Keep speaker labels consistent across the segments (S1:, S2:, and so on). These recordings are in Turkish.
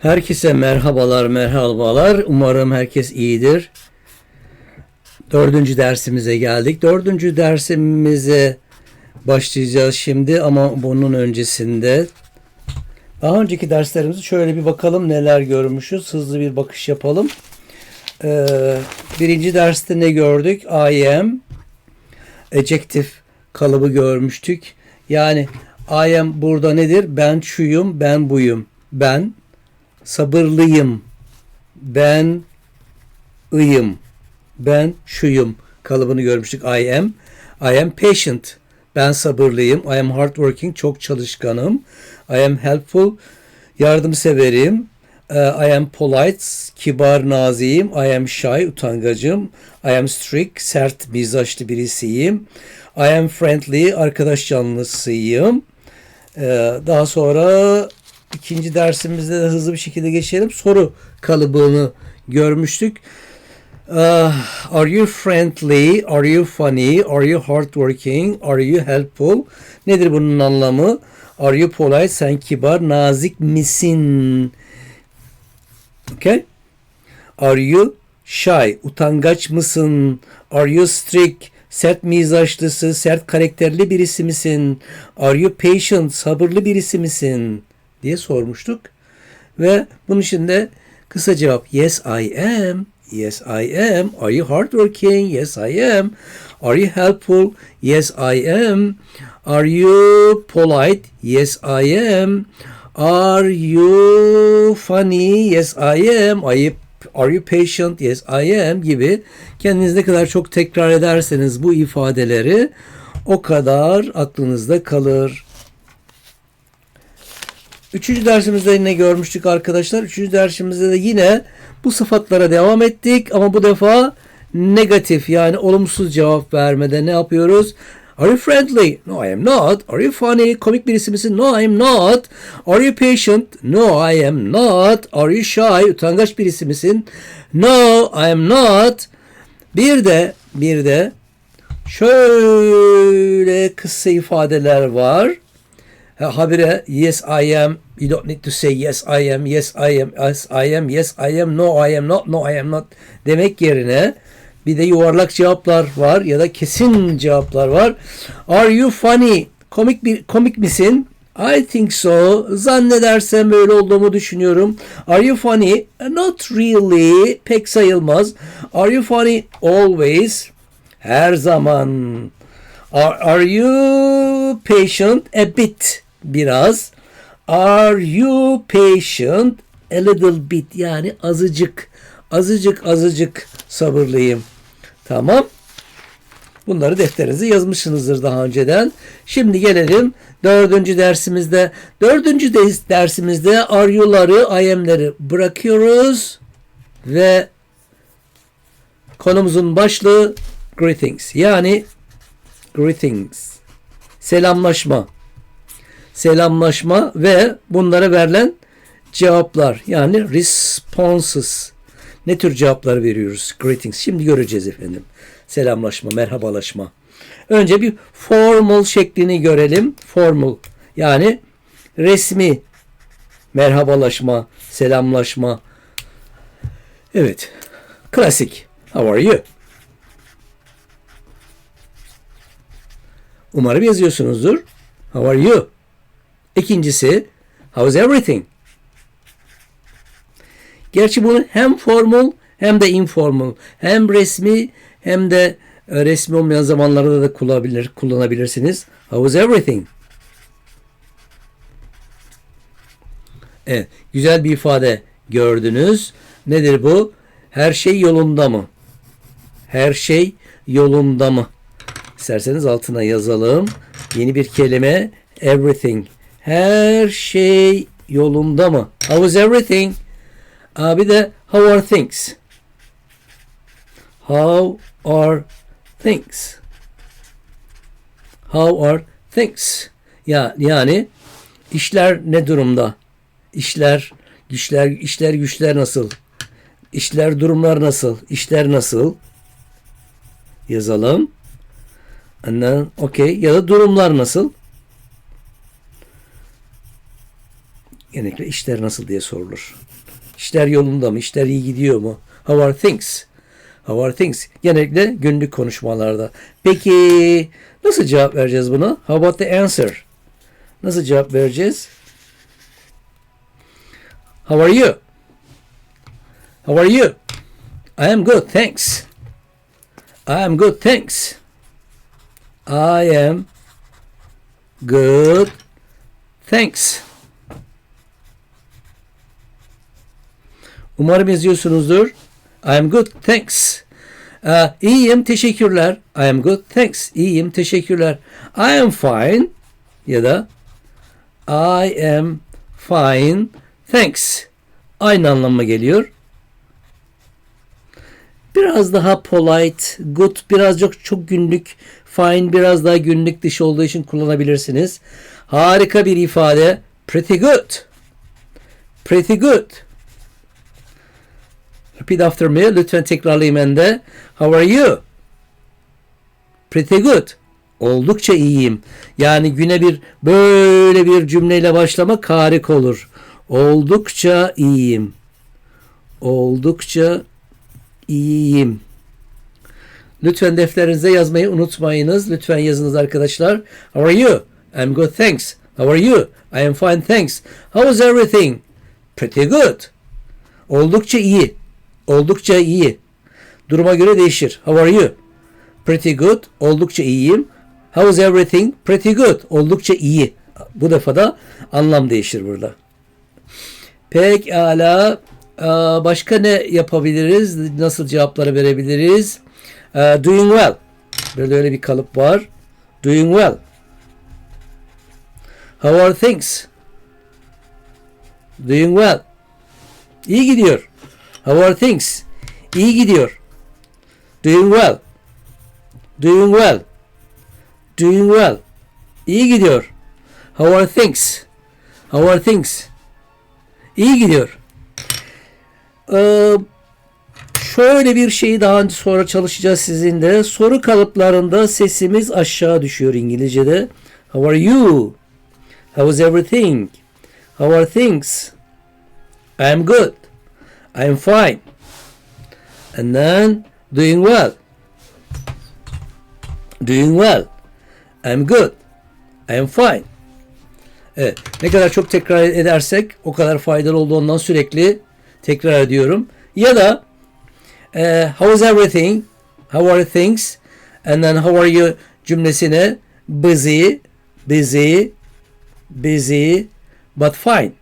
S1: Herkese merhabalar, merhabalar. Umarım herkes iyidir. Dördüncü dersimize geldik. Dördüncü dersimize başlayacağız şimdi ama bunun öncesinde daha önceki derslerimizi şöyle bir bakalım neler görmüşüz. Hızlı bir bakış yapalım. Ee, birinci derste ne gördük? I am adjective kalıbı görmüştük. Yani I am burada nedir? Ben şuyum, ben buyum. Ben sabırlıyım. Ben ıyım. Ben şuyum kalıbını görmüştük. I am. I am patient. Ben sabırlıyım. I am hardworking. Çok çalışkanım. I am helpful. Yardımseverim. Uh, I am polite. Kibar, naziyim. I am shy. Utangacım. I am strict. Sert, mizaçlı birisiyim. I am friendly. Arkadaş canlısıyım. Uh, daha sonra ikinci dersimizde de hızlı bir şekilde geçelim. Soru kalıbını görmüştük. Uh, are you friendly? Are you funny? Are you hardworking? Are you helpful? Nedir bunun anlamı? Are you polite? Sen kibar, nazik misin? Okay? Are you shy? Utangaç mısın? Are you strict? Sert mizaçlısı, sert karakterli birisi misin? Are you patient? Sabırlı birisi misin? Diye sormuştuk. Ve bunun için de kısa cevap yes I am. Yes I am. Are you hardworking? Yes I am. Are you helpful? Yes I am. Are you polite? Yes I am. Are you funny? Yes I am. You, are you patient? Yes I am gibi kendiniz ne kadar çok tekrar ederseniz bu ifadeleri o kadar aklınızda kalır. Üçüncü dersimizde yine görmüştük arkadaşlar. Üçüncü dersimizde de yine bu sıfatlara devam ettik ama bu defa negatif yani olumsuz cevap vermede ne yapıyoruz? Are you friendly? No, I am not. Are you funny? Komik birisi misin? No, I am not. Are you patient? No, I am not. Are you shy? Utangaç birisi misin? No, I am not. Bir de bir de şöyle kısa ifadeler var. Habire yes I am. You don't need to say yes I am, yes I am, yes I am, yes I am, no I am not, no I am not demek yerine bir de yuvarlak cevaplar var ya da kesin cevaplar var. Are you funny? Komik bir komik misin? I think so. Zannedersem böyle olduğumu düşünüyorum. Are you funny? Not really. Pek sayılmaz. Are you funny? Always. Her zaman. Are, are you patient? A bit. Biraz. Are you patient? A little bit. Yani azıcık. Azıcık azıcık sabırlıyım. Tamam. Bunları defterinize yazmışsınızdır daha önceden. Şimdi gelelim dördüncü dersimizde. Dördüncü dersimizde are you'ları, I am'leri bırakıyoruz. Ve konumuzun başlığı greetings. Yani greetings. Selamlaşma. Selamlaşma ve bunlara verilen cevaplar. Yani responses. Ne tür cevaplar veriyoruz? Greetings. Şimdi göreceğiz efendim. Selamlaşma, merhabalaşma. Önce bir formal şeklini görelim. Formal. Yani resmi merhabalaşma, selamlaşma. Evet. Klasik. How are you? Umarım yazıyorsunuzdur. How are you? İkincisi, how's everything? Gerçi bunu hem formal hem de informal, hem resmi hem de e, resmi olmayan zamanlarda da kullanabilir, kullanabilirsiniz. How is everything? Evet, güzel bir ifade gördünüz. Nedir bu? Her şey yolunda mı? Her şey yolunda mı? İsterseniz altına yazalım. Yeni bir kelime everything. Her şey yolunda mı? How is everything? Aa, bir de how are things? How are things? How are things? Ya yani işler ne durumda? İşler, güçler, işler güçler nasıl? İşler durumlar nasıl? İşler nasıl? Yazalım. And then, okay. Ya da durumlar nasıl? Genellikle işler nasıl diye sorulur. İşler yolunda mı? İşler iyi gidiyor mu? How are things? How are things? Genellikle günlük konuşmalarda. Peki nasıl cevap vereceğiz buna? How about the answer? Nasıl cevap vereceğiz? How are you? How are you? I am good, thanks. I am good, thanks. I am good, thanks. Umarım yazıyorsunuzdur. I am good, thanks. Aa, iyiyim, teşekkürler. I am good, thanks. İyiyim, teşekkürler. I am fine ya da I am fine, thanks. Aynı anlamına geliyor. Biraz daha polite, good birazcık çok günlük, fine biraz daha günlük dışı olduğu için kullanabilirsiniz. Harika bir ifade. Pretty good. Pretty good. Repeat after me. Lütfen tekrarlayın ben de. How are you? Pretty good. Oldukça iyiyim. Yani güne bir böyle bir cümleyle başlamak harika olur. Oldukça iyiyim. Oldukça iyiyim. Lütfen defterinize yazmayı unutmayınız. Lütfen yazınız arkadaşlar. How are you? I'm good thanks. How are you? I am fine thanks. How is everything? Pretty good. Oldukça iyi. Oldukça iyi. Duruma göre değişir. How are you? Pretty good. Oldukça iyiyim. How is everything? Pretty good. Oldukça iyi. Bu defa da anlam değişir burada. Pekala. Ee, Başka ne yapabiliriz? Nasıl cevapları verebiliriz? Ee, Doing well. Böyle öyle bir kalıp var. Doing well. How are things? Doing well. İyi gidiyor. How are things? İyi gidiyor. Doing well. Doing well. Doing well. İyi gidiyor. How are things? How are things? İyi gidiyor. Ee, şöyle bir şeyi daha sonra çalışacağız sizinle. Soru kalıplarında sesimiz aşağı düşüyor İngilizce'de. How are you? How is everything? How are things? I am good. I am fine. And then doing well. Doing well. I'm good. I am fine. Evet. Ne kadar çok tekrar edersek o kadar faydalı olduğundan sürekli tekrar ediyorum. Ya da e, how is everything? How are things? And then how are you cümlesine busy, busy, busy, but fine.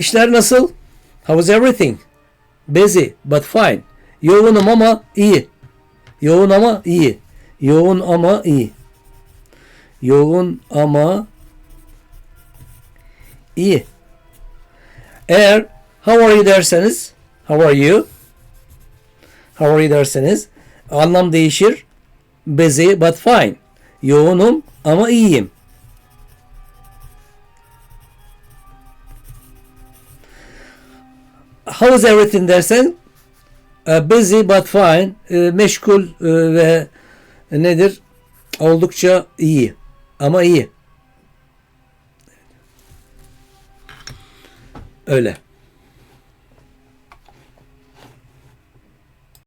S1: İşler nasıl? How is everything? Busy, but fine. Yoğunum ama iyi. Yoğun ama iyi. Yoğun ama iyi. Yoğun ama iyi. Eğer how are you derseniz how are you? How are you derseniz anlam değişir. Busy but fine. Yoğunum ama iyiyim. How is everything dersen e, busy but fine, e, meşgul e, ve nedir? Oldukça iyi. Ama iyi. Öyle.